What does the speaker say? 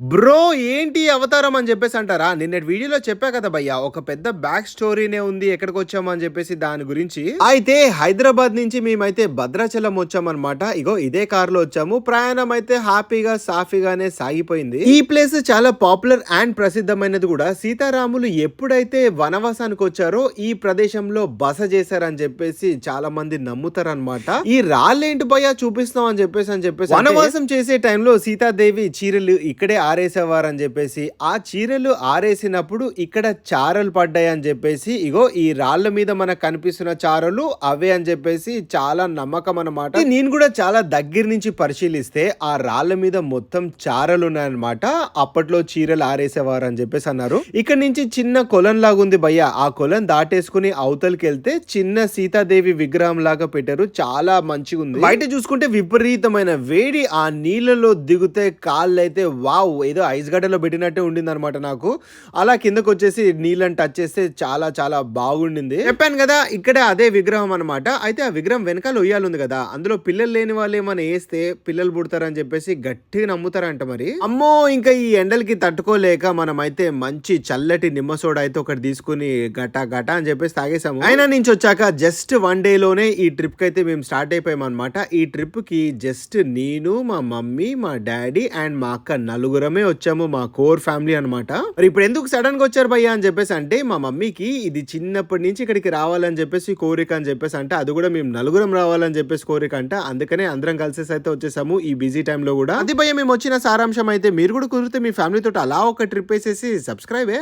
Bro ఏంటి అవతారం అని చెప్పేసి అంటారా? నిన్నటి వీడియోలో చెప్పా కదా భయ్య ఒక పెద్ద బ్యాక్ స్టోరీనే ఉంది ఎక్కడికి వచ్చామని చెప్పేసి దాని గురించి. అయితే హైదరాబాద్ నుంచి మేమైతే భద్రాచలం వచ్చామన్నమాట. ఇగో ఇదే కార్లో వచ్చాము. ప్రయాణం అయితే హ్యాపీగా సాఫీగానే సాగిపోయింది. ఈ ప్లేస్ చాలా పాపులర్ అండ్ ప్రసిద్ధమైనది కూడా. సీతారాములు ఎప్పుడైతే వనవాసానికి వచ్చారో ఈ ప్రదేశంలో బస చేశారని చెప్పేసి చాలా మంది నమ్ముతారన్నమాట. ఈ రాళ్ళేంటి భయ్య చూపిస్తాం అని చెప్పేసి అని చెప్పేసి వనవాసం చేసే టైంలో సీతాదేవి చీరలు ఇక్కడే ఆరేసేవారని చెప్పేసి ఆ చీరలు ఆరేసినప్పుడు ఇక్కడ చారలు పడ్డాయి అని చెప్పేసి ఇగో ఈ రాళ్ళ మీద మనకు కనిపిస్తున్న చారలు అవే అని చెప్పేసి చాలా నమ్మకం అన్నమాట. నేను కూడా చాలా దగ్గర నుంచి పరిశీలిస్తే ఆ రాళ్ళ మీద మొత్తం చారలు ఉన్నాయన్నమాట. అప్పట్లో చీరలు ఆరేసేవారు అని చెప్పేసి అన్నారు. ఇక్కడ నుంచి చిన్న కొలం లాగా ఉంది భయ్య. ఆ కొలం దాటేసుకుని అవతలకి వెళ్తే చిన్న సీతాదేవి విగ్రహం లాగా పెట్టారు. చాలా మంచిగా ఉంది బయట చూసుకుంటే విపరీతమైన వేడి ఆ నీళ్ళలో దిగితే కాళ్ళైతే అయితే వావ్ ఏదో ఐస్ గడ్డలో పెట్టినట్టే ఉండింది అనమాట నాకు. అలా కిందకు వచ్చేసి నీళ్ళని టచ్ చేస్తే చాలా చాలా బాగుండింది. చెప్పాను కదా ఇక్కడ అదే విగ్రహం అనమాట అయితే ఆ విగ్రహం వెనకాల ఉయ్యాలు ఉంది కదా అందులో పిల్లలు లేని వాళ్ళు ఏమైనా వేస్తే పిల్లలు పుడతారని చెప్పేసి గట్టిగా నమ్ముతారంట మరి. అమ్మో ఇంకా ఈ ఎండలకి తట్టుకోలేక మనం అయితే మంచి చల్లటి నిమ్మ సోడా అయితే ఒకటి తీసుకుని గట గట అని చెప్పేసి తాగేసాము అయినా నుంచి వచ్చాక జస్ట్ వన్ డే లోనే ఈ ట్రిప్కి అయితే మేము స్టార్ట్ అయిపోయాం అనమాట ఈ ట్రిప్కి జస్ట్ నేను మా మమ్మీ మా డాడీ అండ్ మా అక్క నలుగురు నలుగురమే వచ్చాము మా కోర్ ఫ్యామిలీ అనమాట మరి ఇప్పుడు ఎందుకు సడన్గా వచ్చారు భయ్యా అని చెప్పేసి అంటే మా మమ్మీకి ఇది చిన్నప్పటి నుంచి ఇక్కడికి రావాలని చెప్పేసి కోరిక అని చెప్పేసి అంటే. అది కూడా మేము నలుగురం రావాలని చెప్పేసి కోరిక అంట. అందుకనే అందరం కలిసేసి అయితే వచ్చేసాము ఈ బిజీ టైంలో కూడా. అది భయ్య మేము వచ్చిన సారాంశం అయితే మీరు కూడా కుదిరితే మీ ఫ్యామిలీ తోటి అలా ఒక ట్రిప్ వేసేసి సబ్స్క్రైబే